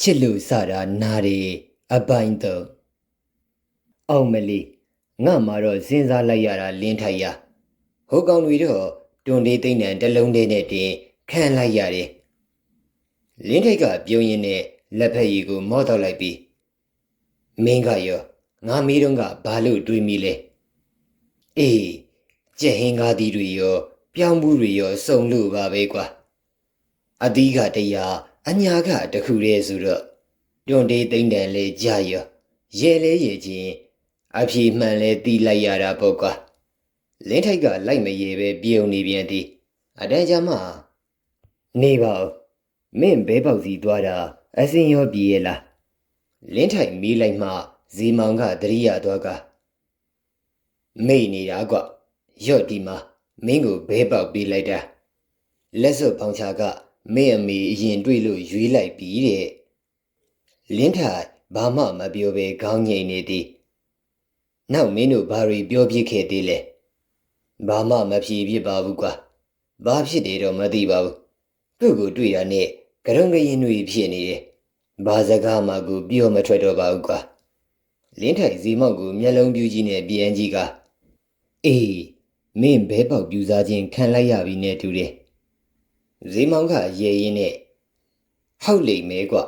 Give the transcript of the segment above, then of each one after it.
ချစ်လို့စတာနာရီအပိုင်းတော့အောင်မလီငါမှာတော့စဉ်းစားလိုက်ရတာလင်းထိုက်ရဟိုကောင်တွေတော့တွန်လေးသိမ့်နံတစ်လုံးလေးနဲ့တင်ခံလိုက်ရတယ်လင်းထိုက်ကပြုံးရင်းနဲ့လက်ဖက်ရည်ကိုမော့တော့လိုက်ပြီးမင်းကရောငါမီးတုံးကဘာလို့တွေးမိလဲအေးကြက်ဟင်းကားဒီတွေရော ပြောင်းမှုတွေရောစုံလို့ပါပဲကွာအသီးကတရား အညာကတခုတည်းဆိုတော့တွန်တေးသိမ့်တန်လဲကြာရောရဲလဲရဲချင်းအဖြေမှန်လဲတီးလိုက်ရတာပေါ့ကွာလင်းထိုက်ကလိုက်မရေပဲပြုံနေပြန်သည်အတန်းကြမှာနေပါဦးမင်းဘဲပေါက်စီသွားတာအစင်ရောပြေးရလားလင်းထိုက်မီးလိုက်မှဇီမောင်ကတရိယာသွားကမိတ်နေတာကွရော့ဒီမှာမင်းကိုဘဲပေါက်ပေးလိုက်တာလက်စွပ်ပေါင်ချာက မင်းအမေအရင်တွေ့လို့ရွေးလိုက်ပြီတဲ့လင်းထိုင်ဘာမှမပြောဘဲခေါင်းငိန်နေသည်နောက်မင်းတို့ဘာတွေပြောပြခဲ့သေးလဲဘာမှမဖြေဖြစ်ပါဘူးကွာဘာဖြစ်တယ်တော့မသိပါဘူးသူ့ကိုတွေ့ရနဲ့ကရုံကရင်တွေဖြစ်နေတယ်ဘာစကားမှကိုပြောမထွက်တော့ပါဘူးကွာလင်းထိုင်ဇီမောက်ကိုမျက်လုံးပြူးကြီးနဲ့ပြန်ကြီးကအေးမင်းဘဲပေါက်ပြူစားခြင်းခံလိုက်ရပြီနဲ့တူတယ် ဈေးမောင်ကရေရင်းနဲ့ဟောက်လိမ့်မဲကွ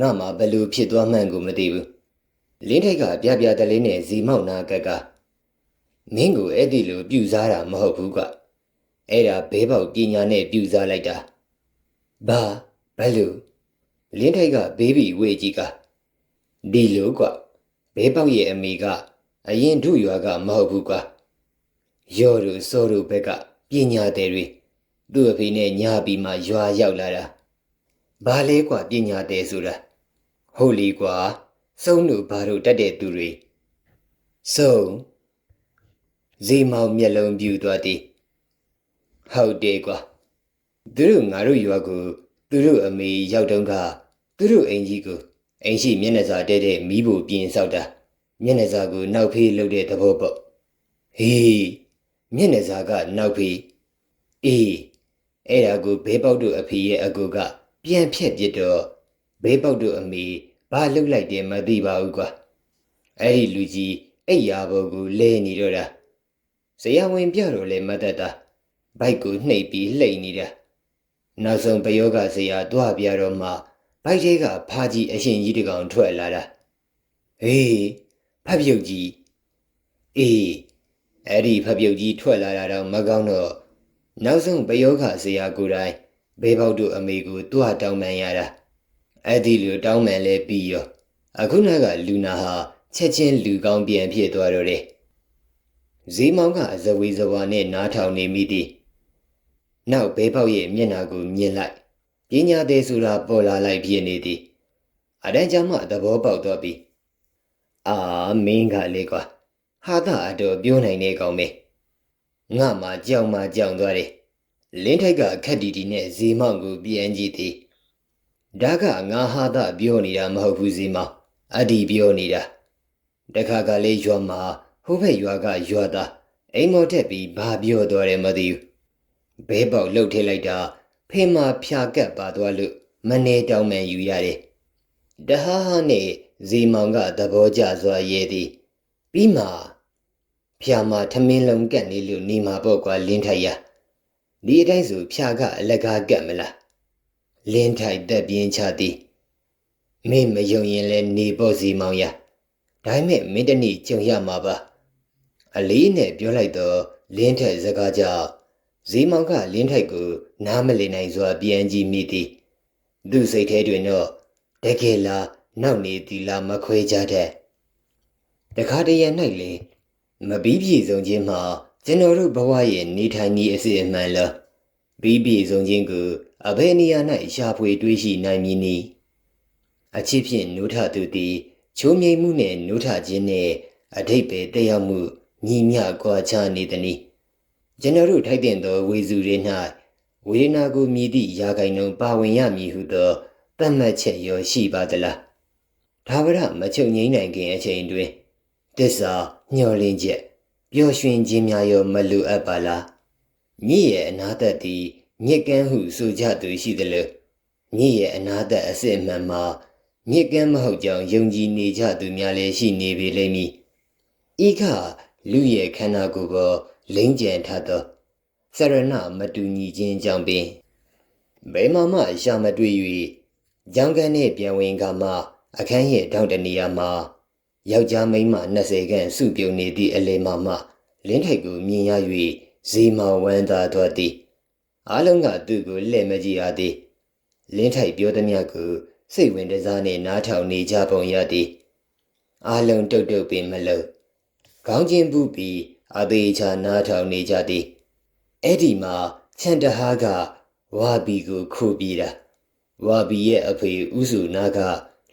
ငါမှဘယ်လိုဖြစ်သွားမှန်းကိုမသိဘူးလင်းထိုက်ကပြပြတလေးနဲ့ဈေးမောင်နာကက်ကမင်းကိုအဲ့ဒီလိုပြူစားတာမဟုတ်ဘူးကွအဲ့ဒါဘဲပေါက်ပညာနဲ့ပြူစားလိုက်တာဘာဘယ်လိုလင်းထိုက်ကဘေးဘီဝေကြီးကဒီလိုကွဘဲပေါက်ရဲ့အမိကအရင်တို့ရွာကမဟုတ်ဘူးကွရော့တို့စောတို့ဘက်ကပညာတဲ့တွေ သူ့အဖေနဲ့ညာပြီးမှရွာရောက်လာတာဘာလဲကွာပညာတဲ့ဆိုတာဟုတ်လီကွာစုံတို့ဘာတို့တက်တဲ့သူတွေစုံဇီမောင်မျက်လုံးပြူသွားသည်ဟုတ်တယ်ကွာသူတို့ငါတို့ရွာကိုသူတို့အမေရောက်တုန်းကသူတို့အိမ်ကြီးကိုအိမ်ရှိမျက်နှာစာတဲတဲ့မိဖို့ပြင်ဆောက်တာမျက်နှာစာကိုနောက်ဖေးလှုပ်တဲ့သဘောပေါ့ဟေးမျက်နှာစာကနောက်ဖေးအေး အဲ့ဒါကိုဘေးပေါက်တို့အဖေရဲ့အကူကပြန်ဖြက်ပြစ်တော့ဘေးပေါက်တို့အမေဘာလှုပ်လိုက်တယ်မသိပါဘူးကွာအဲ့ဒီလူကြီးအိပ်ရာဘောကိုလဲနေတော့တာဇေယဝင်ပြတော့လေမတ်တတာဘိုက်ကိုနှိပ်ပြီးလှိမ့်နေတာနောက်ဆုံးပယောဂဇေယတွားပြတော့မှဘိုက်ထဲကဖာကြီးအရှင်ကြီးတကောင်ထွက်လာတာဟေးဖတ်ပြုတ်ကြီးအေးအဲ့ဒီဖတ်ပြုတ်ကြီးထွက်လာတာတော့မကောင်းတော့ နောက်ဆုံးပယောဂဆရာကိုယ်တိုင်ဘေးပေါက်တို့အမေကိုတွားတောင်းပန်ရတာအဲ့ဒီလိုတောင်းပန်လဲပြီးရောအခုနကလူနာဟာချက်ချင်းလူကောင်းပြန်ဖြစ်သွားတော့တယ်ဈေးမောင်ကအဇဝေဇဝါနဲ့နားထောင်နေမိသည်နောက်ဘေးပေါက်ရဲ့မျက်နာကိုမြင်လိုက်ပညာသေးဆိုတာပေါ်လာလိုက်ဖြစ်နေသည်အတန်းကျမှသဘောပေါက်သွားပြီအာမင်းကလေကွာဟာတာအတော်ပြောနိုင်နေကောင်းမေ ငါမှကြောင်မှကြောင်သွားတယ်လင်းထိုက်ကခက်တီတီနဲ့ဇီမောင်ကိုပြန်ကြည့်သည်ဒါကငါဟာတာပြောနေတာမဟုတ်ဘူးဇီမောင်အဒီပြောနေတာတခါကလေးရွာမှာဟိုဘက်ရွာကရွာသားအိမ်မော်တက်ပြီးဘာပြောတော့တယ်မသိဘူးဘဲပေါက်လှုပ်ထည့်လိုက်တာဖေးမဖြာကက်ပါသွားလို့မနေတောင်းမှန်ယူရတယ်တဟားဟာနဲ့ဇီမောင်ကသဘောကျစွာရဲသည်ပြီးမှ ဖျာမှာထမင်းလုံးကက်နေလို့နေမှာပေါ့ကွာလင်းထိုက်ရဒီအတိုင်းဆိုဖျာကအလကားကက်မလားလင်းထိုက်တက်ပြင်းချသည်မင်းမယုံရင်လဲနေပေါ့စီမောင်ရဒါပေမဲ့မင်းတနေ့ကြုံရမှာပါအလေးနဲ့ပြောလိုက်တော့လင်းထိုက်စကားကြောင့်ဇီမောင်ကလင်းထိုက်ကိုနားမလည်နိုင်စွာပြန်ကြည့်မိသည်သူ့စိတ်ထဲတွင်တော့တကယ်လားနောက်နေသည်လားမခွဲကြတဲ့တခါတရံ၌လေ မပြီးပြည့်စုံခြင်းမှာကျွန်တော်တို့ဘဝရဲ့နေထိုင်နည်းအစစ်အမှန်လားပြီးပြည့်စုံခြင်းကိုအဘယ်နေရာ၌ရှာဖွေတွေးရှိနိုင်မည်နည်းအချစ်ဖြင့်နိုးထသူသည်ချိုးမြိန်မှုနှင့်နိုးထခြင်းနှင့်အထိတ်ပဲတက်ရောက်မှုညီမျှကွာခြားနေသည်။ကျွန်တော်တို့ထိုက်တဲ့သောဝေစုတွေ၌ဝေဒနာကိုမြည်သည့်ရာဂိုင်နှုန်းပါဝင်ရမည်ဟုသောသတ်မှတ်ချက်ရောရှိပါသလား။ဒါဝရမချုပ်ငိမ့်နိုင်ခင်အချိန်တွင်တစ္ဆာ ညှော်လင်းချက်ပျော်ရွှင်ခြင်းများရောမလိုအပ်ပါလား။မြင့်ရဲ့အနာသက်သည်ညစ်ကန်းဟုဆိုကြသူရှိသလိုမြင့်ရဲ့အနာသက်အစစ်အမှန်မှာမြစ်ကမ်းမဟုတ်ကြောင်းယုံကြည်နေကြသူများလည်းရှိနေပေလိမ့်မည်ဤခလူရဲ့ခန္ဓာကိုယ်ပေါ်လိမ့်ကြံထားသောစရဏမတူညီခြင်းကြောင့်ပင်ဘယ်မှမှရှာမတွေ့၍ကြောင်းကန်းနှင့်ပြန်ဝင်ကမှအခန်းရဲ့ထောင်တနေရာမှာ ယောက်ျားမိန်းမ20ခန့်စုပြုံနေသည့်အလေမှမှလင်းထိုက်ကိုမြင်ရ၍ဇီမာဝမ်းသာသွားသည်အားလုံးကသူ့ကိုလှည့်မကြည့်ရသည်လင်းထိုက်ပြောသည်များကိုစိတ်ဝင်တစားနှင့်နားထောင်နေကြပုံရသည်အားလုံးတုတ်တုတ်ပင်မလို့ခေါင်းချင်းပူပြီးအသေးချာနားထောင်နေကြသည်အဲ့ဒီမှာချန်တဟားကဝါဘီကိုခုတ်ပြီးတာဝါဘီရဲ့အဖေဥစုနာက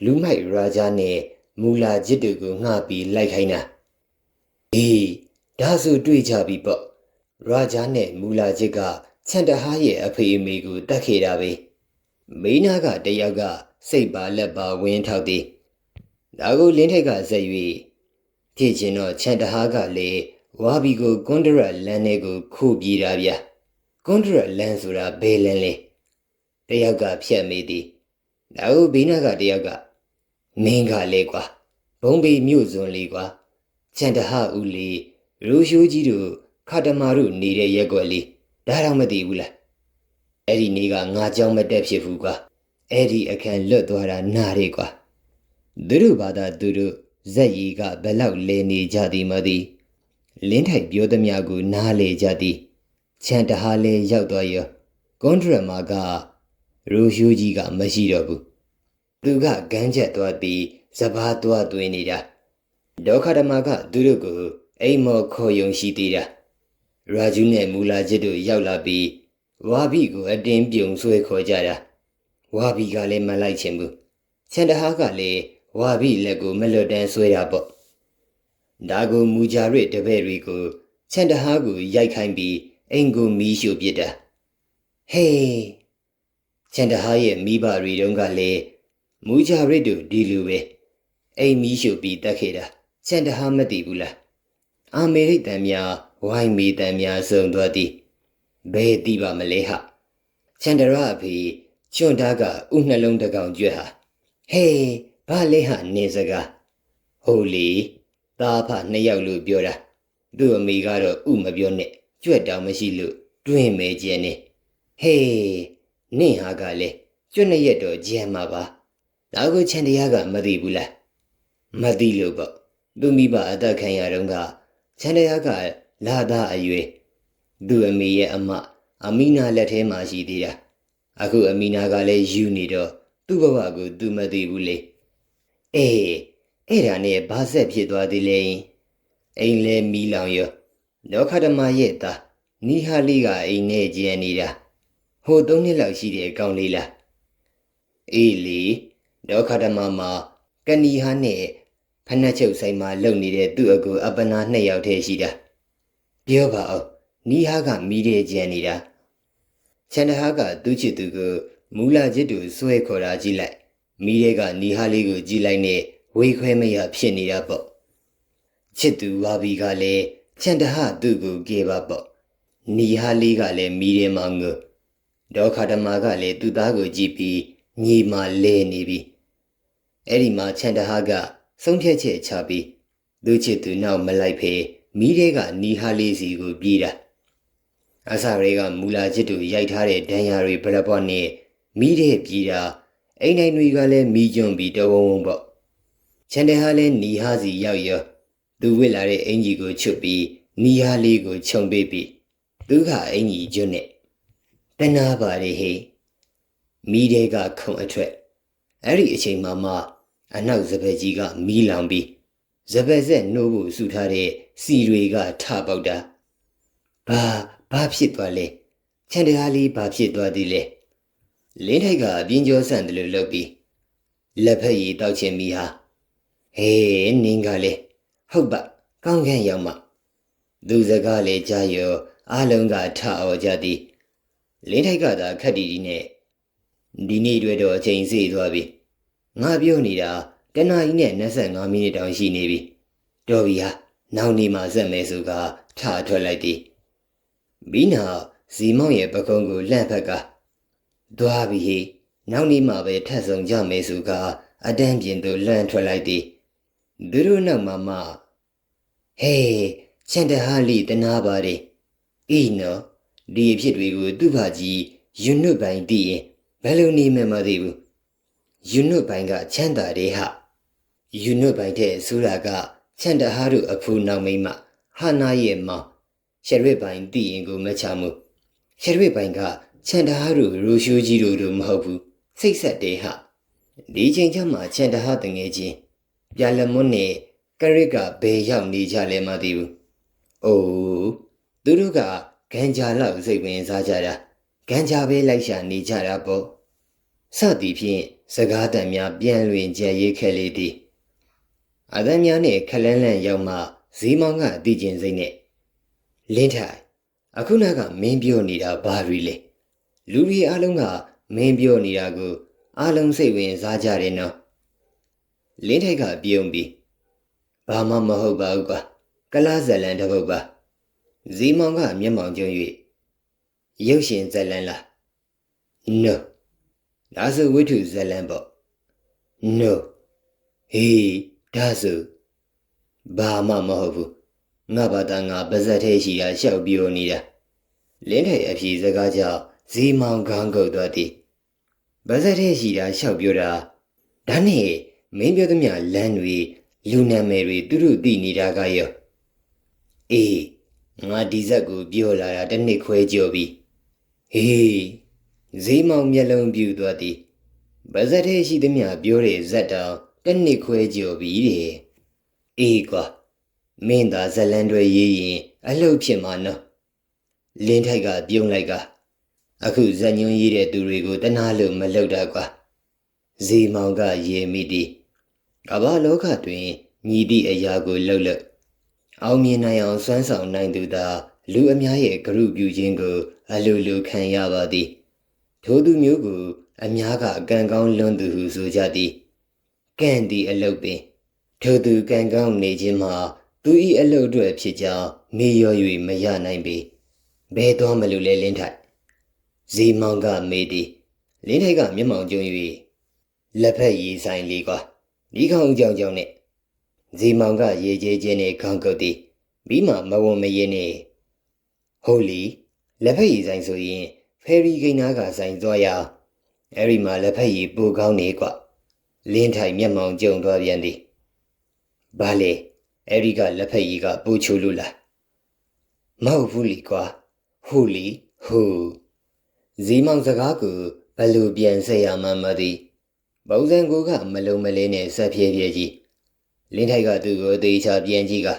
လူမိုက်ရာဂျာနဲ့ မူလာဂျစ်တို့ကိုငှပြီးလိုက်ခိုင်းတာအေးဒါဆိုတွေ့ကြပြီပေါ့ရာဂျာနဲ့မူလာဂျစ်ကချန်တဟားရဲ့အဖေအမေကိုတတ်ခဲ့တာပဲမိနာကတယောက်ကစိတ်ပါလက်ပါဝင်းထောက်သည်ဒါကိုလင်းထိတ်ကဆက်၍ဖြစ်ချင်းတော့ချန်တဟားကလည်းဝါဘီကိုကွန်ဒရက်လန်နဲ့ကိုခိုးပြေးတာဗျကွန်ဒရက်လန်ဆိုတာဘယ်လန်လဲတယောက်ကဖြတ်မေးသည်ဒါကိုဘေးနာကတယောက်က မင်းကလေကွာဘုံဘေမြို့စွန်လေးကွာချန်တဟားဦးလေးရူရှိုးကြီးတို့ခါတမာတို့နေတဲ့ရက်ွက်လေးဒါတော့မသိဘူးလားအဲ့ဒီနေ့ကငါကြောင်းမတက်ဖြစ်ဘူးကွာအဲ့ဒီအခန်းလွတ်သွားတာနားရီကွာသူတို့ဘာသာသူတို့ဇက်ရီကဘယ်လောက်လဲနေကြသည်မသိလင်းထိုက်ပြောသည်များကိုနားလေကြသည်ချန်တဟားလဲရောက်သွားရောကွန်ထရက်မာကရူရှိုးကြီးကမရှိတော့ဘူး သူကကန်းချက်သွားပြီးစပားသွားသွင်းနေတာဒေါခဓမ္မကသူတို့ကိုအိမ်မော်ခေါ်ယုံရှိသေးတာရာဂျူးနဲ့မူလာချစ်တို့ရောက်လာပြီးဝါဘီကိုအတင်းပြုံဆွဲခေါ်ကြတာဝါဘီကလည်းမလိုက်ချင်ဘူးချန်တဟာကလည်းဝါဘီလက်ကိုမလွတ်တမ်းဆွဲတာပေါ့ဒါကိုမူဂျာရစ်တပည့်တွေကိုချန်တဟာကိုရိုက်ခိုင်းပြီးအိမ်ကိုမီးရှို့ပစ်တာဟေးချန်တဟာရဲ့မိဘတွေတုန်းကလည်း မူဂျာရစ်တို့ဒီလိုပဲအိမ်မီးရှို့ပြီးတက်ခဲ့တာချန်တဟာမသိဘူးလားအာမေရိတန်များဝိုင်းမီတန်များစုံသွားသည်ဘယ်သိပါမလဲဟာချန်ဒရာအဖေကျွန်းသားကဥနှလုံးတကောင်ကျွဲ့ဟာဟေးဘာလဲဟာနေစကားဟုတ်လေသားဖနှစ်ယောက်လို့ပြောတာသူ့အမေကတော့ဥမပြောနဲ့ကြွက်တောင်မရှိလို့တွင်းမဲကျင်းနေဟေးနင့်ဟာကလည်းကျွတ်နှစ်ရက်တော့ကြံမှာပါ ဒါကိုချန်တရားကမသိဘူးလားမသိလို့ပေါ့သူမိဘအသက်ခံရတော့ကချန်တရားကလာသားအရွယ်သူ့အမေရဲ့အမအမီနာလက်ထဲမှာရှိသေးတာအခုအမီနာကလည်းယူနေတော့သူ့ဘဝကိုသူမသိဘူးလေအေးအဲ့ဒါနဲ့ဘာဆက်ဖြစ်သွားသေးလဲအိမ်လဲမီးလောင်ရောလောခဓမ္မရဲ့သားနီဟာလီကအိမ်နဲ့ကျန်နေတာဟိုသုံးနှစ်လောက်ရှိတဲ့ကောင်းလေးလားအေးလေ လောခဓမ္မမှာကနီဟာနဲ့ဖနှက်ချုပ်ဆိုင်မှာလုံနေတဲ့သူ့အကူအပနာနှစ်ယောက်တည်းရှိတာပြောပါအောင်နီဟာကမီးတဲ့ကျန်နေတာချန်တဟာကသူ့ချစ်သူကိုမူလာချစ်သူဆွဲခေါ်တာကြည့်လိုက်မီးတဲ့ကနီဟာလေးကိုကြည့်လိုက်နဲ့ဝေခွဲမရဖြစ်နေတာပေါ့ချစ်သူဝါဘီကလည်းချန်တဟာသူ့ကိုကြေပါပေါ့နီဟာလေးကလည်းမီးတဲ့မောင်ကိုဒေါခဓမ္မာကလည်းသူ့သားကိုကြည့်ပြီးညီမလဲနေပြီ အဲ့ဒီမှာချန်တဟာကဆုံးဖြတ်ချက်ချပြီးသူချစ်သူနောက်မလိုက်ဖေးမီးတဲ့ကနီဟာလေးစီကိုပြေးတာအဆတွေကမူလာချစ်သူရိုက်ထားတဲ့ဒဏ်ရာတွေဗရပွားနဲ့မီးတဲ့ပြေးတာအိမ်နိုင်တွေကလည်းမီးကျွန်းပြီးတဝုံဝုံပေါ့ချန်တယ်ဟာလည်းနီဟာစီရောက်ရောသူဝစ်လာတဲ့အင်ကြီးကိုချွတ်ပြီးနီဟာလေးကိုခြုံပေးပြီးသူကအင်ကြီးကျွန်းနဲ့တနာပါလေဟေးမီးတဲ့ကခုံအထွက်အဲ့ဒီအချိန်မှမှ အနောက်စပယ်ကြီးကမီးလောင်ပြီးစပယ်ဆက်နှိုးဖို့ဆူထားတဲ့စီတွေကထပေါက်တာဘာဘာဖြစ်သွားလဲချန်တဟာလေးဘာဖြစ်သွားသေးလဲလင်းထိုက်ကပြင်းကျော်ဆန့်တယ်လို့လုပ်ပြီးလက်ဖက်ရည်တောက်ချင်မိဟာဟေးနင်းကလေဟုတ်ပါကောင်းကင်ရောက်မှသူစကားလေကြားရောအားလုံးကထအော်ကြသည်လင်းထိုက်ကသာခက်တီတီနဲ့ဒီနေ့တွေ့တော့အချိန်စေ့သွားပြီ ငါပြောနေတာတနာကြီးနဲ့25မိနစ်တောင်ရှိနေပြီတော်ပြီဟာနောက်နေမှဆက်မယ်ဆိုကထထွက်လိုက်သည်မီးနာဇီမောင်ရဲ့ပကုံးကိုလှန့်ဖက်ကသွားပြီဟေနောက်နေ့မှပဲထပ်ဆောင်ကြမယ်ဆိုကအတန်းပြင်သို့လှမ်းထွက်လိုက်သည်သူတို့နောက်မှမှဟေးချန်တဟာလီတနာပါလေဤနော်ဒီအဖြစ်တွေကိုသူ့ဘာကြီးယွနွတ်ပိုင်တည်ရင်ဘယ်လိုနေမှမသိဘူး ယွနွတ်ပိုင်ကချမ်းသာတယ်ဟာယွနွတ်ပိုင်တဲ့ဆိုရာကချန်တဟာတို့အဖူနောက်မိမဟာနာရဲ့မောင်ရှရစ်ပိုင်တည်ရင်ကိုမချမှုရှရစ်ပိုင်ကချန်တဟာတို့ရိုရှိုးကြီးတို့တို့မဟုတ်ဘူးစိတ်ဆက်တယ်ဟာဒီချိန်ကျမှချန်တဟာတငယ်ချင်းပြလမွန်းနဲ့ကရစ်ကဘယ်ရောက်နေကြလဲမသိဘူး။အိုးသူတို့ကဂန်ဂျာလောက်စိတ်ဝင်စားကြတာဂန်ဂျာပဲလိုက်ရှာနေကြတာပေါ့။စသည်ဖြင့် စကားတန်များပြန်လွင်ကြဲရေးခဲ့လေသည်။အသံများနဲ့ခလန်းလန့်ရောက်မှဇီးမောင်ကအသိကျင်စိတ်နဲ့လင်းထိုင်အခုနကမင်းပြောနေတာဘာတွေလဲ။လူတွေအလုံးကမင်းပြောနေတာကိုအလုံးစိတ်ဝင်စားကြတယ်နော်။လင်းထိုက်ကပြုံးပြီးဘာမှမဟုတ်ပါဘူးကွာကလားဇလန်တစ်ပုတ်ပါဇီမောင်ကမျက်မှောင်ကျုံ၍ရုပ်ရှင်ဇလန်လား no ဒါဆိုဝိထုဇလန်ပေါ့ no ဟေးဒါဆိုဘာမှမဟုတ်ဘူးငါဘာသာငါပါဇက်ထဲရှိတာရှောက်ပြောနေတာလင်းထိုင်အဖြေစကားကြောင့်ဇီမောင်ခေါင်းကုတ်သွားသည်ပါဇက်ထဲရှိတာရှောက်ပြောတာဒါနဲ့မင်းပြောသမျှလမ်းတွေလူနာမည်တွေသူတို့သိနေတာကရောအေးငါဒီဇက်ကိုပြောလာတာတစ်နှစ်ခွဲကျော်ပြီဟေး ဈေးမောင်မျက်လုံးပြူသွားသည်ဗဇက်ထဲရှိသမျှပြောတဲ့ဇက်တောင်တစ်နှစ်ခွဲကျော်ပြီတဲ့အေးကွာမင်းသာဇလန်တွေရေးရင်အလှုပ်ဖြစ်မှာနော်လင်းထိုက်ကပြုံးလိုက်ကအခုဇက်ညွန်းရေးတဲ့သူတွေကိုတနာလို့မလုပ်တာကွာဈေးမောင်ကရေးမိသည်ကမ္ဘာလောကတွင်ညီသည့်အရာကိုလှုပ်လှုပ်အောင်မြင်နိုင်အောင်စွမ်းဆောင်နိုင်သူသာလူအများရဲ့ဂရုပြုခြင်းကိုအလိုလိုခံရပါသည် ထိုသူမျိုးကိုအများကအကံကောင်းလွန်းသူဟုဆိုကြသည်ကန့်သည်အလုတ်ပင်ထိုသူကံကောင်းနေခြင်းမှာသူ၏အလုတ်အတွက်ဖြစ်ကြောင်းမေ့လျော်၍မရနိုင်ပေဘဲတော်မလို့လဲလင်းထိုက်ဇီမောင်ကမေးသည်လင်းထိုက်ကမျက်မှောင်ကျုံ၍လက်ဖက်ရည်ဆိုင်လေးကွာဒီခေါင်းကြောင်ကြောင်နဲ့ဇီမောင်ကရေကျေးချင်းနဲ့ခေါင်းကုတ်သည်ပြီးမှမဝုံမရင်နဲ့ဟုတ်လီလက်ဖက်ရည်ဆိုင်ဆိုရင် ဖယ်ရီဂိန်းနာကဆိုင်သွားရအဲ့ဒီမှာလက်ဖက်ရည်ပူကောင်းနေကွလင်းထိုင်မျက်မှောင်ကျုံသွားပြန်သည်ဘာလဲအဲ့ဒီကလက်ဖက်ရည်ကပူချူလို့လားမဟုတ်ဘူးလီကွာဟုတ်လီဟူဇီမောင်စကားကိုဘယ်လိုပြန်ဆက်ရမှမသိပုံစံကိုကမလုံးမလေးနဲ့ဆက်ပြေးပြေးကြီးလင်းထိုက်ကသူ့ကိုသေချာပြန်ကြည့်က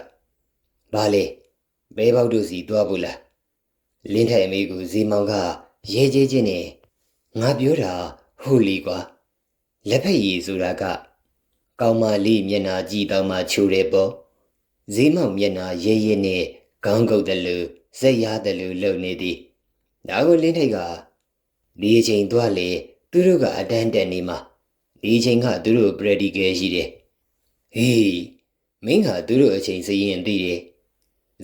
ဘာလဲဘဲပေါက်တို့စီတွားဖို့လားလင်းထိုက်အမေကိုဇီမောင်က ရဲကျေးချင်းနဲ့ငါပြောတာဟုတ်လီကွာလက်ဖက်ရည်ဆိုတာက ကောင်းမလေးမျက်နာကြည့်တော့မှချိုတယ်ပေါ့ဇီမောင်မျက်နာရဲရဲနဲ့ခေါင်းကုတ်တယ်လို့ဇက်ရတယ်လို့လုပ်နေသည်ဒါကိုလင်းထိုက်ကဒီအချိန်သွားလေသူတို့ကအတန်းတက်နေမှာဒီအချိန်ကသူတို့ practical ရှိတယ်ဟေးမင်းကသူတို့အချိန်စရင်သိတယ်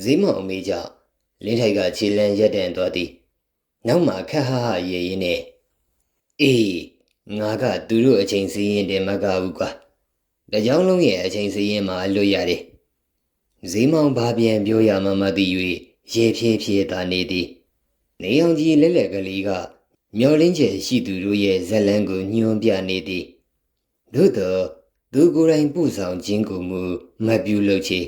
ဈေးမောင်အမေကြောင့်လင်းထိုက်ကခြေလန်းရက်တန်သွားသည် နောက်မှခက်ဟဟရေရင်နဲ့အေးငါကသူတို့အချိန်စရင်တင်မကဘူးကွာတကြောင်လုံးရဲ့အချိန်စရင်မှာလွတ်ရတယ်ဈေးမောင်ဘာပြန်ပြောရမှမသိ၍ရေဖြည်းဖြည်းသာနေသည်နေအောင်ကြီးလက်လက်ကလေးကမျောလင်းကျယ်ရှိသူတို့ရဲ့ဇလန်းကိုညွှန်ပြနေသည်သို့သောသူကိုယ်တိုင်ပူဆောင်ခြင်းကိုမူမပြုလုပ်ချေ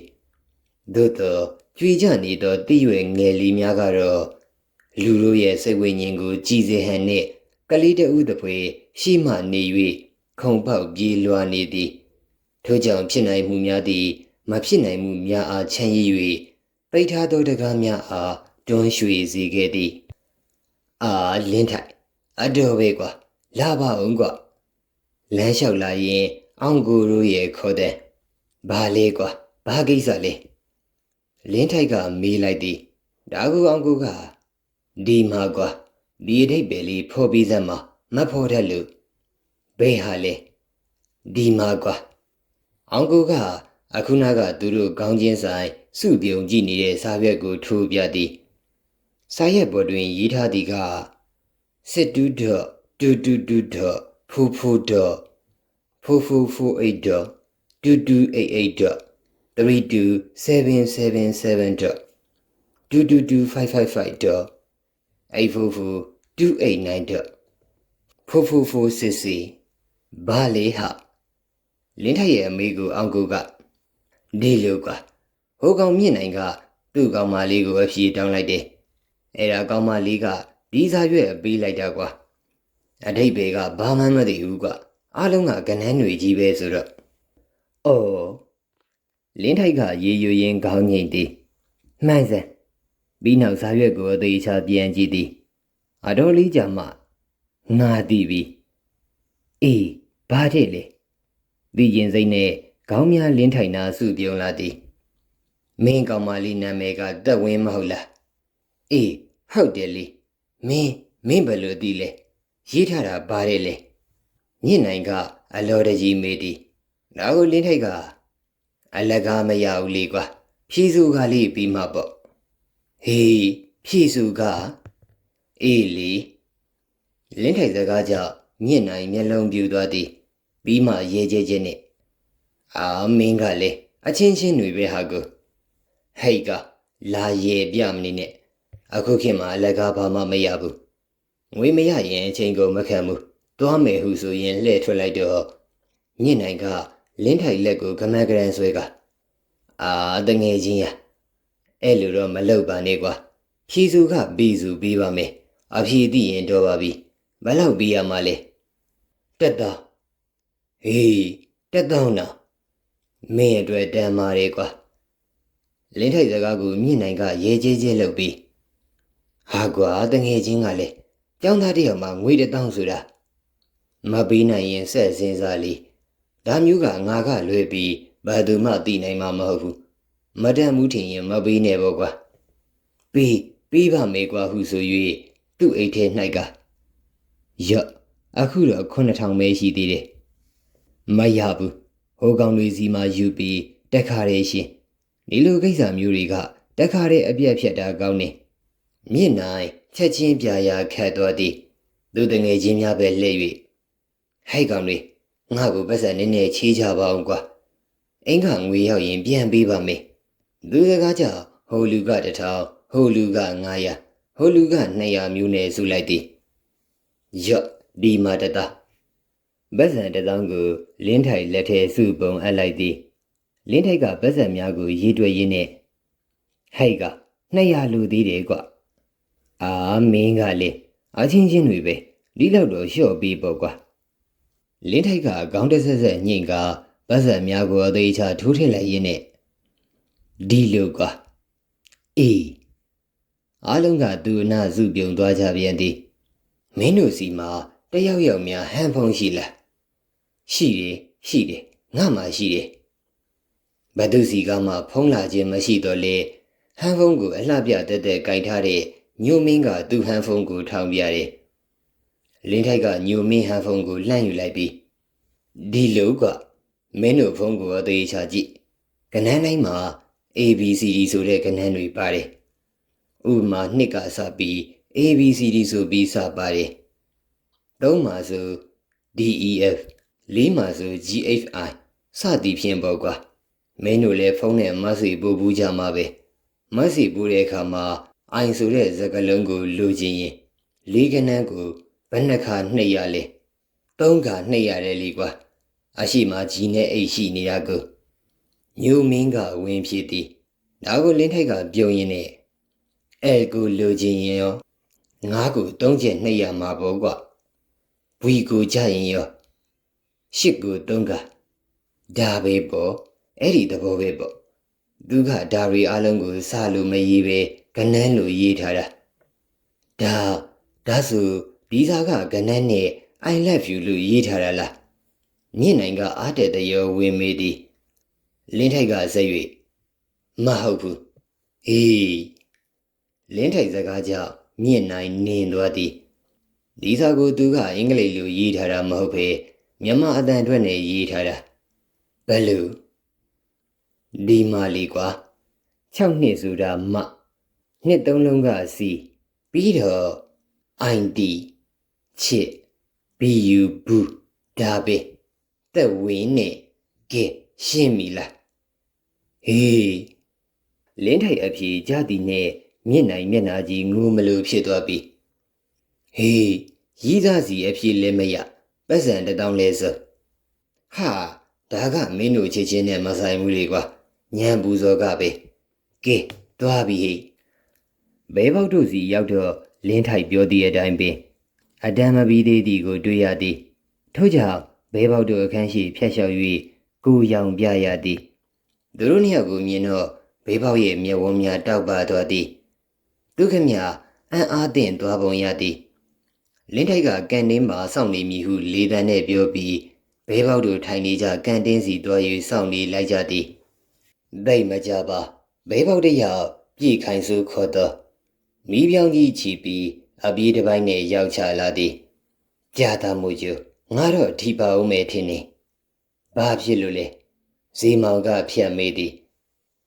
သို့သောကြွေကြနေသောတည်ရွယ်ငယ်လေးများကတော့ လူတို့ရဲ့စိတ်ဝိညာဉ်ကိုကြည်စေဟန်နှင့်ကလေးတဦးတပွဲရှိမှနေ၍ခုံပေါက်ပြေးလွှာနေသည်ထို့ကြောင့်ဖြစ်နိုင်မှုများသည်မဖြစ်နိုင်မှုများအားချမ်းရည်၍ပိတ်ထားသောတကားများအားတွန်းရွှေစေခဲ့သည်အာလင်းထိုင်အတော်ပဲကွာလာပါအောင်ကွာလမ်းလျှောက်လာရင် အောင်ကိုရိုးရဲ့ခေါ်တဲ့ဘာလဲကွာဘာကိစ္စလဲလင်းထိုက်ကမေးလိုက်သည်ဒါကူအောင်ကိုက ဒီမှာကွာဒီအထိပ်ပဲလေးဖော်ပြီးစမ်းမမဖော်တတ်လို့ဘယ်ဟာလဲဒီမှာကွာအောင်ကိုကအခုနကသူတို့ကောင်းချင်းဆိုင်စုပြုံကြည့်နေတဲ့စာရွက်ကိုထိုးပြသည်စာရွက်ပေါ်တွင်ရေးထားသည်ကစစ်တူးတော့တူတူတူတော့ဖူဖူတော့ 44488.22889.8442899.444ဘာလေဟာလင်းထက်ရဲ့အမေကိုအောင်ကိုကဒီလိုကွာဟိုကောင်မြင့်နိုင်ကသူ့ကောင်မလေးကိုအဖြေတောင်းလိုက်တယ်အဲ့ဒါကောင်မလေးကဒီစာရွက်ပေးလိုက်တာကွာအတိတ်ဘေကဘာမှမသိဘူးကွာအားလုံးကကနန်းတွေကြီးပဲဆိုတော့အော်လင်းထိုက်ကရေရွရင်ခေါင်းငိမ့်သည်မှန်စံ ပြီးနောက်စာရွက်ကိုအသေးချာပြန်ကြည့်သည်အတော်လေးကြာမှငါသိပြီအေးဘာတဲ့လဲသိရင်စိတ်နဲ့ခေါင်းများလင်းထိုင်နာစုပြုံလာသည်မင်းကောင်မလေးနာမည်ကတက်ဝင်းမဟုတ်လားအေးဟုတ်တယ်လေမင်းမင်းဘယ်လိုသိလဲရေးထားတာပါတယ်လေမြင့်နိုင်ကအလော်တကြီးမေးသည်ဒါကိုလင်းထိုက်ကအလကားမရဘူးလေကွာဖြီးစုကလေးပြီးမှပေါ့ ဟေးဖြီးစုကအေးလေလင်းထိုက်စကားကြောင့်မြင့်နိုင်မျက်လုံးပြူသွားသည်ပြီးမှရေကြဲခြင်းနဲ့အာမင်းကလေအချင်းချင်းတွေပဲဟာကိုဟိတ်ကလာရေပြမနေနဲ့အခုခေတ်မှာအလကားဘာမှမရဘူးငွေမရရင်အချိန်ကိုမခံဘူးသွားမယ်ဟုဆိုရင်လှည့်ထွက်လိုက်တော့ညင့်နိုင်ကလင်းထိုင်လက်ကိုကမန်းကရန်ဆွဲကအာတငယ်ချင်းရ အဲ့လိုတော့မလုပ်ပါနဲ့ကွာဖြီစုကပြီးစုပြီးပါမယ်အဖြီသိရင်တော့ပါပြီဘယ်လောက်ပြီးရမှာလဲတက်တာဟေးတက်တောင်းနာမင်းအတွက်တန်ပါတယ်ကွာလင်းထိုက်စကားကိုမြင့်နိုင်ကရေကျေးကျေးလုပ်ပြီးဟာကွာတငယ်ချင်းကလည်းကျောင်းသားတယောက်မှငွေတစ်တောင်းဆိုတာမပေးနိုင်ရင်ဆက်စင်းစားလီဒါမျိုးကငါကလွယ်ပြီးဘာသူမှသိနိုင်မှာမဟုတ်ဘူး မတန်မှုထင်ရင်မပေးနဲ့ပေါ့ကွာပေးပေးပါမေကွာဟုဆို၍သူ့အိတ်ထဲ၌ကရော့အခုတော့9000ပဲရှိသေးတယ်မရဘူးဟိုကောင်တွေစီမှာယူပြီးတက်ခါရဲရှင်ဒီလိုကိစ္စမျိုးတွေကတက်ခါရဲအပြက်ဖြတ်တာကောင်းနေမြင့်နိုင်ချက်ချင်းပြာရာခတ်တော်သည်သူတငယ်ချင်းများပဲလှည့်၍ဟဲ့ကောင်တွေငါ့ကိုပတ်စံနည်းနည်းချေးကြပါအောင်ကွာအင်္ဂါငွေရောက်ရင်ပြန်ပေးပါမယ် သူစကားကြောင့်ဟိုလူကတစ်ထောင်ဟိုလူက900ဟိုလူက200မျိုးနဲ့စုလိုက်သည်ရော့ဒီမှာတတဗက်ဆန်တစ်သောင်းကိုလင်းထိုင်လက်ထဲစုပုံအပ်လိုက်သည်လင်းထိုက်ကဗက်ဆန်များကိုရေးတွေ့ရင်းနဲ့ဟဲ့က200လူသေးတယ်ကွာအာမင်းကလေအချင်းချင်းတွေပဲဒီလောက်တော့လျှော့ပြီးပေါ့ကွာလင်းထိုက်ကခေါင်းတက်ဆက်ဆက်ညှိကဗက်ဆန်များကိုအသေးချထိုးထည့်လိုက်ရင်းနဲ့ ဒီလိုကွာအေးအားလုံးကသူအနာစုပြုံသွားကြပြန်သည်မင်းတို့စီမှာတယောက်ယောက်များဟန်ဖုံးရှိလားရှိတယ်ရှိတယ်ငါမှရှိတယ်ဘသူစီကမှဖုံးလာခြင်းမရှိတော့လေဟန်ဖုံးကိုအလှပြတက်တက်ကင်ထားတဲ့ညိုမင်းကသူ့ဟန်ဖုံးကိုထောင်ပြတယ်လင်းထိုက်ကညိုမင်းဟန်ဖုံးကိုလှမ်းယူလိုက်ပြီးဒီလိုကမင်းတို့ဖုံးကိုအသေးချာကြည့်ကနန်းတိုင်းမှာ ABCD ဆိုတဲ့ကနန်းတွေပါတယ်ဥပမာနှစ်ကစပြီး ABCD ဆိုပြီးစပါတယ်သုံးမှာဆို DEF လေးမှာဆို GHI စသည်ဖြင့်ပေါ့ကွာမင်းတို့လည်းဖုန်းနဲ့မတ်စီပို့ဘူးကြမှာပဲမတ်စီပို့တဲ့အခါမှာအိုင်ဆိုတဲ့စကားလုံးကိုလိုချင်ရင်လေးကနန်းကိုဘယ်နှခါနှိပ်ရလဲသုံးခါနှိပ်ရတယ်လीကွာအရှိမကြီးနဲ့အိတ်ရှိနေတာကို ညိုမင်းကဝင်ဖြစ်သည်ဒါကိုလင်းထိုက်ကပြုံရင်နဲ့အဲကိုလိုချင်ရင်ရောငါးကိုသုံးချက်နှိပ်ရမှာပေါ့ကွာဘွီကိုကြရင်ရောရှစ်ကိုသုံးကဒါပဲပေါ့အဲ့ဒီသဘောပဲပေါ့သူကဒါရီအလုံးကိုစလို့မရေးပဲကနန်းလိုရေးထားတာဒါဒါဆိုဒီစာကကနန်းနဲ့ I love you လို့ရေးထားတာလားမြင့်နိုင်ကအားတဲ့တရောဝင်မေးသည် လင်းထိုက်ကဆက်၍မဟုတ်ဘူးအေးလင်းထိုက်စကားကြောင့်မြင့်နိုင်နင်းသွားသည်ဒီစာကိုသူကအင်္ဂလိပ်လိုရေးထားတာမဟုတ်ပဲမြန်မာအတန်အတွက်နဲ့ရေးထားတာဘယ်လိုဒီမာလီကွာ6နှစ်ဆိုတာမနှစ်သုံးလုံးကစီပြီးတော့ ID ချစ် BU ဘူးဒါပဲတသက်ဝင်းနဲ့ကဲရှင်းပြီလား ဟေးလင်းထိုက်အဖြေကြသည်နဲ့မျက်နိုင်မျက်နာကြီးငိုမလို့ဖြစ်သွားပြီဟေးရီးသားစီအဖြေလည်းမရပတ်စံတစ်တောင်းလဲစို့ဟာဒါကမင်းတို့ချစ်ချင်းနဲ့မဆိုင်ဘူးလေကွာညံပူဇော်ကပဲကဲတွားပြီဟိဘဲပေါက်တို့စီရောက်တော့လင်းထိုက်ပြောသည့်အတိုင်းပင်အတမ်းမပြီးသေးသည်ကိုတွေ့ရသည်ထို့ကြောင့်ဘဲပေါက်တို့အခန်းရှိဖျက်လျှောက်၍ကိုရောင်ပြရသည် သူတို့နှစ်ယောက်ကိုမြင်တော့ဘေးပေါက်ရဲ့မျက်ဝန်းများတောက်ပါသွားသည်ဒုက္ခမြအံ့အားသင့်သွားပုံရသည်လင်းထိုက်ကကန်တင်းမှာစောင့်နေမည်ဟုလေတန်းနဲ့ပြောပြီးဘဲပေါက်တို့ထိုင်နေကြကန်တင်းစီသွား၍စောင့်နေလိုက်ကြသည်သိမ့်မကြပါဘဲပေါက်တရပြည်ခိုင်စုခေါ်သောမိပြောင်းကြီးချီပြီးအပြေးတစ်ပိုင်းနဲ့ရောက်ချလာသည်ကြာတာမို့ကျငါတော့ထိပါဦးမယ်ထင်နေဘာဖြစ်လို့လဲ ဇီမောင်ကဖြတ်မေးသည်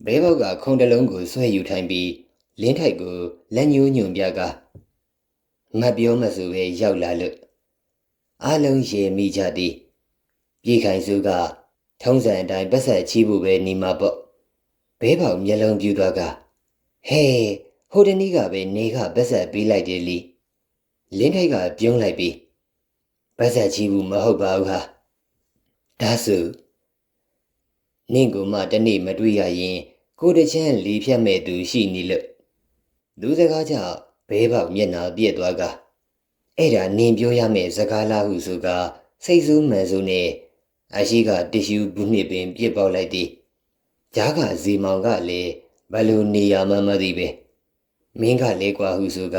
ဘဲပေါက်ကခုံတလုံးကိုဆွဲယူထိုင်ပြီးလင်းထိုက်ကိုလက်ညှိုးညွန်ပြကမပြောမဆိုပဲရောက်လာလို့အလုံးရေမိကြသည်ပြေခိုင်စုကထုံးစံအတိုင်းပတ်ဆက်ချီးဖို့ပဲနေမှာပေါ့ဘဲပေါက်မျက်လုံးပြူသွားကဟဲဟိုတနေ့ကပဲနေကပတ်ဆက်ပေးလိုက်တယ်လီလင်းထိုက်ကပြုံးလိုက်ပြီးပတ်ဆက်ချီးဘူးမဟုတ်ပါဘူးဟာဒါဆို နင့်ကိုမှတနေ့မတွေ့ရရင် ကိုတချမ်းလီဖြတ်မဲ့သူရှိနေလို့လူစကားကြောင့်ဘဲပေါက်မျက်နှာပြက်သွားကအဲ့ဒါနင်ပြောရမယ့်စကားလားဟုဆိုကစိတ်ဆိုးမှန်ဆိုးနဲ့အရှိကတ िश ူဘူးနှစ်ပင်ပြစ်ပေါက်လိုက်သည်ကြားကဇီမောင်ကလည်းဘလို့နေရမှမသိပဲမင်းကလည်းကွာဟုဆိုက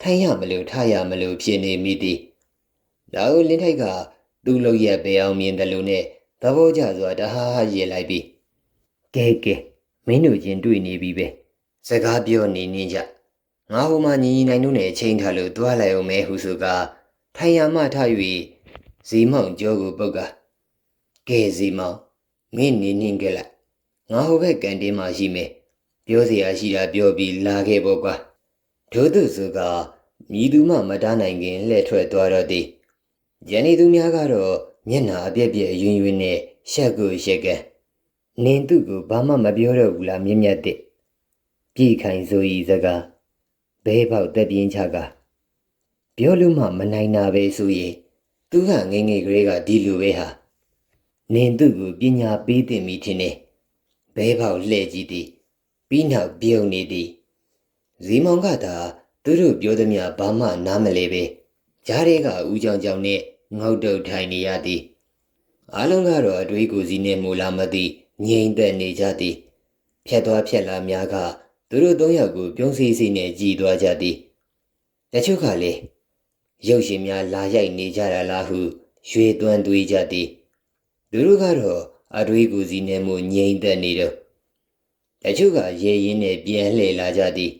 ထိုင်ရမလို့ထရမလို့ဖြစ်နေမိသည်ဒါကိုလင်းထိုက်ကသူ့လောက်ရက်ပဲအောင်မြင်တယ်လို့နဲ့ သဘောကျစွာတဟားဟားရေလိုက်ပြီးကဲကဲမင်းတို့ချင်းတွေ့နေပြီပဲစကားပြောနေနေကြငါဟိုမှညီညီနိုင်တို့နဲ့ချိန်ထားလို့တွားလိုက်အောင်မဲဟုဆိုကထိုင်ရမှထ၍ဇီမောင်ကြောကိုပုတ်ကကဲဇီမောင်မင်းနေနေကြလိုက်ငါဟိုဘက်ကန်တင်းမှာရှိမယ်ပြောစရာရှိတာပြောပြီးလာခဲ့ပေါ့ကွာဒုသူဆိုကမြည်သူမှမတားနိုင်ခင်လှည့်ထွက်သွားတော့သည်ယနေ့သူများကတော့ မျက်နှာအပြက်ပြက်ယွင်ယွင်နဲ့ရှက်ကိုရှက်ကနင်သူ့ကိုဘာမှမပြောတော့ဘူးလားမြင့်မြတ်တဲ့ပြည်ခိုင်ဆိုဤစကားဘဲပေါက်တက်ပြင်းချကပြောလို့မှမနိုင်တာပဲဆိုရင်သူကငငယ်ကလေးကဒီလိုပဲဟာနင်သူ့ကိုပညာပေးတင်မိထင်တယ်ဘဲပေါက်လှဲ့ကြည့်သည်ပြီးနောက်ပြုံနေသည်ဇီမောင်ကသာသူတို့ပြောသမျှဘာမှနားမလဲပဲကြားရဲကဦးကြောင်ကြောင်နဲ့ ငေါက်တုတ်ထိုင်နေရသည်အားလုံးကတော့အတွေးကိုစီနဲ့မူလာမသိငြိမ်သက်နေကြသည်ဖြတ်သွားဖြတ်လာများကသူတို့သုံးယောက်ကိုပြုံးစီစီနဲ့ကြည်သွားကြသည်တချို့ကလည်းရုပ်ရှင်များလာရိုက်နေကြတာလားဟုရွေသွမ်းသွေးကြသည်သူတို့ကတော့အတွေးကိုစီနဲ့မှုငြိမ်သက်နေတော့တချို့ကရေရင်နဲ့ပြန်လှည့်လာကြသည်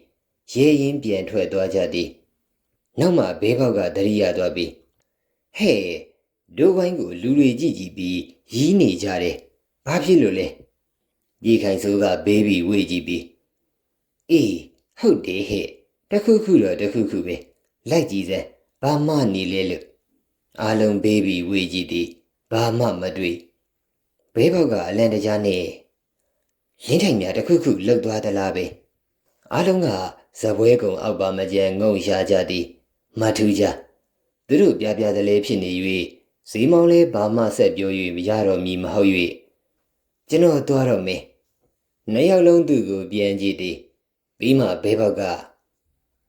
ရေရင်ပြန်ထွက်သွားကြသည်နောက်မှဘေးဘောက်ကတရိယာသွားပြီး ဟဲ့ဒိုးပိုင်းကိုလူတွေကြည့်ကြည့်ပြီးရီးနေကြတယ်ဘာဖြစ်လို့လဲပြေခိုင်စိုးကဘေးပြီးဝေ့ကြည့်ပြီးအေးဟုတ်တယ်ဟဲ့တခုခုတော့တခုခုပဲလိုက်ကြည့်စမ်းဘာမှနေလဲလို့အားလုံးဘေးပြီးဝေ့ကြည့်သည်ဘာမှမတွေ့ဘေးဘောက်ကအလန်တကြားနဲ့ရင်းထိုင်များတခုခုလှုပ်သွားသလားပဲအားလုံးကဇပွဲကုံအောက်ပါမကျန်ငုံရှာကြသည်မထူးကြ သူတို့ပြပြတလဲဖြစ်နေ၍ဇီမောင်လေးဘာမှဆက်ပြော၍မရတော့မီမဟုတ်၍ကျွန်တော်သွားတော့မင်းနှစ်ယောက်လုံးသူ့ကိုပြန်ကြည့်သည်ပြီးမှဘဲဘောက်က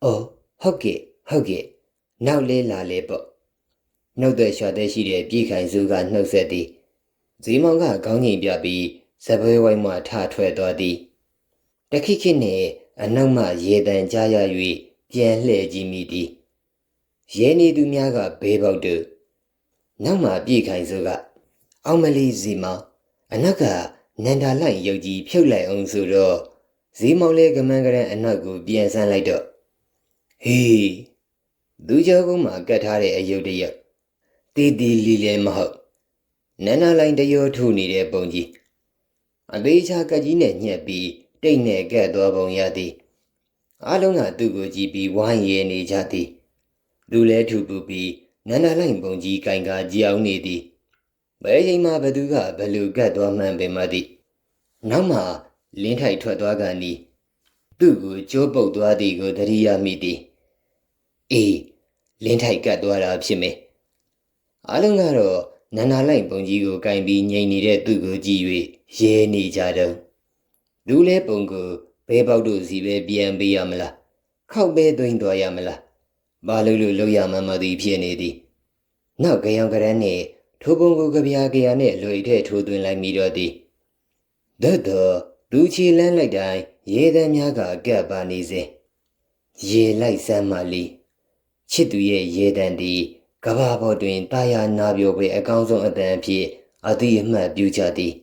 အော်ဟုတ်ကဲ့ဟုတ်ကဲ့နောက်လေးလာလေပေါ့နှုတ်သက်ရွှတဲ့ရှိတဲ့ပြည်ခိုင်စုကနှုတ်ဆက်သည်ဇီမောင်ကခေါင်းငိမ်ပြပြီးဇပွဲဝိုင်းမှထထွက်သွားသည်တခိခိနှင့်အနောက်မှရေတံကြားရ၍ပြန်လှည့်ကြည့်မိသည် ရဲနေသူများကဘေးပေါက်တို့နောက်မှပြေခိုင်စုကအောင်မလီဇီမောင်အနောက်ကနန္ဒာလိုက်ရုပ်ကြီးဖြုတ်လိုက်အောင်ဆိုတော့ဇီမောင်လေးကမန်းကရန်အနောက်ကိုပြန်ဆန်းလိုက်တော့ဟေးသူကြောကုန်းမှာကတ်ထားတဲ့အယုတ်တရက်တီတီလီလည်းမဟုတ်နန္ဒာလိုက်တရောထုနေတဲ့ပုံကြီးအသေးချာကကြီးနဲ့ညှက်ပြီးတိတ်နဲ့ကဲ့သွားပုံရသည်အားလုံးကသူ့ကိုကြည့်ပြီးဝိုင်းရဲနေကြသည် လူလဲထူပူပြီးနန္ဒာလိုက်ပုံကြီးကင်ကာကြောင်နေသည်ဘယ်ချိန်မှဘသူကဘလူကတ်သွားမှန်းပင်မသိနောက်မှလင်းထိုက်ထွက်သွားကန်ဒီသူ့ကိုကြိုးပုတ်သွားသည်ကိုသတိရမိသည်အေးလင်းထိုက်ကတ်သွားတာဖြစ်မယ်အားလုံးကတော့နန္နာလိုက်ပုံကြီးကိုကင်ပြီးငိန်နေတဲ့သူ့ကိုကြည့်၍ရဲနေကြတော့လူလဲပုံကိုဘဲပေါက်တို့စီပဲပြန်ပေးရမလားခောက်ပဲသွင်းသွားရမလား ဘာလို့လို့လောက်ရမှမသိဖြစ်နေသည်နောက်ကြောင်ကရန်းနဲ့ထိုပုံကိုကြပြာကြရာနဲ့လွေထဲထိုးသွင်းလိုက်မိတော့သည်ဒတ်တော်လူချီလန်းလိုက်တိုင်းရေသည်များကကပ်ပါနေစေရေလိုက်စမ်းမလီချစ်သူရဲ့ရေတံဒီကဘာပေါ်တွင်တာယာနာပြောပေအကောင်းဆုံးအတန်ဖြစ်အတိအမှတ်ပြုကြသည်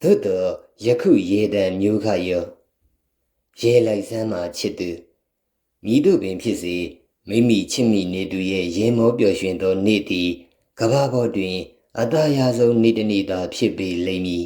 သို့တော့ယခုရေတံမျိုးခရောရေလိုက်စမ်းမှချစ်သူမိတို့ပင်ဖြစ်စေ မိမိချစ်မိနေသူရဲ့ရေမောပျော်ရွှင်သောနေ့သည်ကဘာပေါ်တွင် အတားအရာဆုံးနေ့တစ်နေ့သာဖြစ်ပေလိမ့်မည်